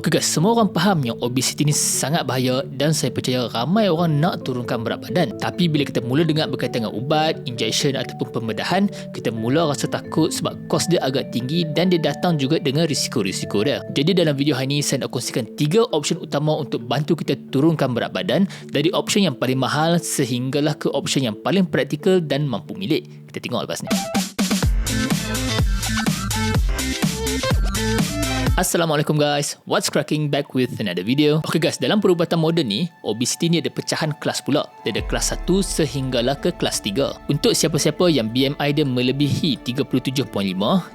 Okay guys, semua orang faham yang obesity ni sangat bahaya dan saya percaya ramai orang nak turunkan berat badan. Tapi bila kita mula dengar berkaitan dengan ubat, injection ataupun pembedahan, kita mula rasa takut sebab kos dia agak tinggi dan dia datang juga dengan risiko-risiko dia. Jadi dalam video hari ini saya nak kongsikan tiga option utama untuk bantu kita turunkan berat badan dari option yang paling mahal sehinggalah ke option yang paling praktikal dan mampu milik. Kita tengok lepas ni. Assalamualaikum guys, what's cracking back with another video? Okay guys, dalam perubatan moden ni Obesity ni ada pecahan kelas pula. Dia ada kelas 1 sehinggalah ke kelas 3 Untuk siapa-siapa yang BMI dia melebihi 37.5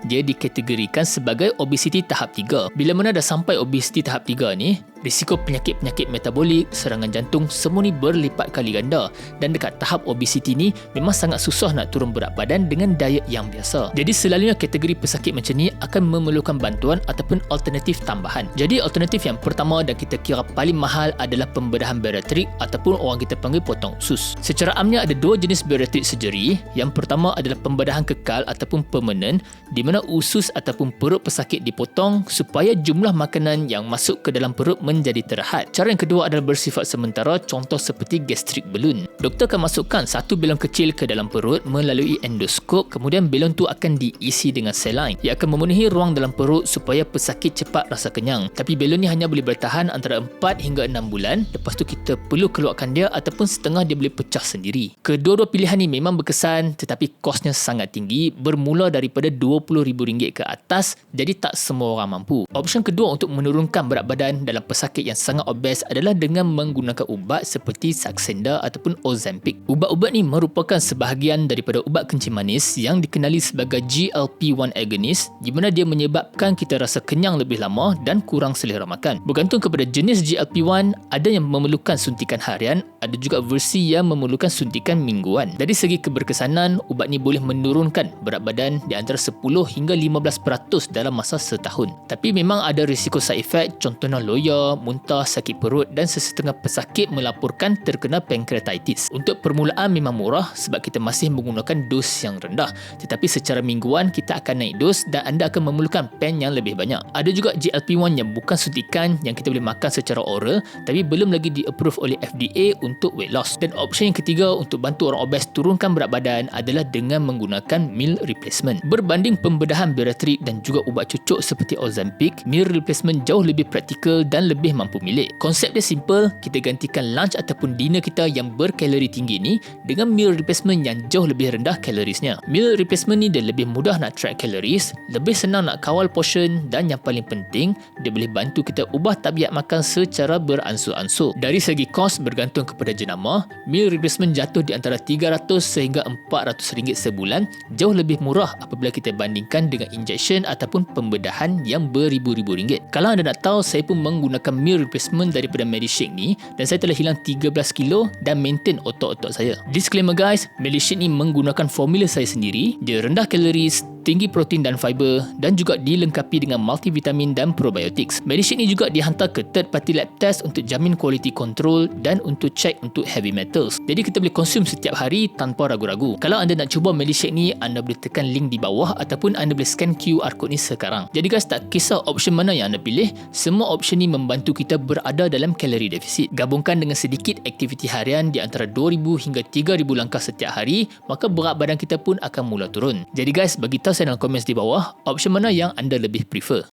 Dia dikategorikan sebagai obesity tahap 3 Bila mana dah sampai obesity tahap 3 ni risiko penyakit-penyakit metabolik, serangan jantung semua ni berlipat kali ganda dan dekat tahap obesity ni memang sangat susah nak turun berat badan dengan diet yang biasa. Jadi selalunya kategori pesakit macam ni akan memerlukan bantuan ataupun alternatif tambahan. Jadi alternatif yang pertama dan kita kira paling mahal adalah pembedahan bariatrik ataupun orang kita panggil potong usus. Secara amnya ada dua jenis bariatrik surgery. Yang pertama adalah pembedahan kekal ataupun permanent di mana usus ataupun perut pesakit dipotong supaya jumlah makanan yang masuk ke dalam perut menjadi terhad. Cara yang kedua adalah bersifat sementara contoh seperti gastric balloon. Doktor akan masukkan satu belon kecil ke dalam perut melalui endoskop kemudian belon tu akan diisi dengan saline. Ia akan memenuhi ruang dalam perut supaya pesakit cepat rasa kenyang. Tapi belon ni hanya boleh bertahan antara 4 hingga 6 bulan lepas tu kita perlu keluarkan dia ataupun setengah dia boleh pecah sendiri. Kedua-dua pilihan ni memang berkesan tetapi kosnya sangat tinggi bermula daripada RM20,000 ke atas jadi tak semua orang mampu. Option kedua untuk menurunkan berat badan dalam pesakit pesakit yang sangat obes adalah dengan menggunakan ubat seperti Saxenda ataupun Ozempic. Ubat-ubat ni merupakan sebahagian daripada ubat kencing manis yang dikenali sebagai GLP-1 agonist di mana dia menyebabkan kita rasa kenyang lebih lama dan kurang selera makan. Bergantung kepada jenis GLP-1, ada yang memerlukan suntikan harian, ada juga versi yang memerlukan suntikan mingguan. Dari segi keberkesanan, ubat ni boleh menurunkan berat badan di antara 10 hingga 15% dalam masa setahun. Tapi memang ada risiko side effect contohnya loya, muntah, sakit perut dan sesetengah pesakit melaporkan terkena pancreatitis. Untuk permulaan memang murah sebab kita masih menggunakan dos yang rendah. Tetapi secara mingguan kita akan naik dos dan anda akan memerlukan pen yang lebih banyak. Ada juga GLP-1 yang bukan suntikan yang kita boleh makan secara oral tapi belum lagi di-approve oleh FDA untuk weight loss. Dan option yang ketiga untuk bantu orang obes turunkan berat badan adalah dengan menggunakan meal replacement. Berbanding pembedahan bariatrik dan juga ubat cucuk seperti Ozempic, meal replacement jauh lebih praktikal dan lebih lebih mampu milik. Konsep dia simple, kita gantikan lunch ataupun dinner kita yang berkalori tinggi ni dengan meal replacement yang jauh lebih rendah kalorisnya. Meal replacement ni dia lebih mudah nak track calories, lebih senang nak kawal portion dan yang paling penting, dia boleh bantu kita ubah tabiat makan secara beransur-ansur. Dari segi kos bergantung kepada jenama, meal replacement jatuh di antara 300 sehingga 400 ringgit sebulan, jauh lebih murah apabila kita bandingkan dengan injection ataupun pembedahan yang beribu-ribu ringgit. Kalau anda nak tahu, saya pun menggunakan meal replacement daripada Medishake ni dan saya telah hilang 13 kilo dan maintain otot-otot saya. Disclaimer guys, Medishake ni menggunakan formula saya sendiri. Dia rendah kaloris, tinggi protein dan fiber dan juga dilengkapi dengan multivitamin dan probiotics. Medishake ni juga dihantar ke third party lab test untuk jamin quality control dan untuk check untuk heavy metals. Jadi kita boleh konsum setiap hari tanpa ragu-ragu. Kalau anda nak cuba Medishake ni, anda boleh tekan link di bawah ataupun anda boleh scan QR code ni sekarang. Jadi guys, tak kisah option mana yang anda pilih, semua option ni membantu kita berada dalam kalori defisit. Gabungkan dengan sedikit aktiviti harian di antara 2000 hingga 3000 langkah setiap hari, maka berat badan kita pun akan mula turun. Jadi guys, bagi tahu saya dalam komen di bawah option mana yang anda lebih prefer.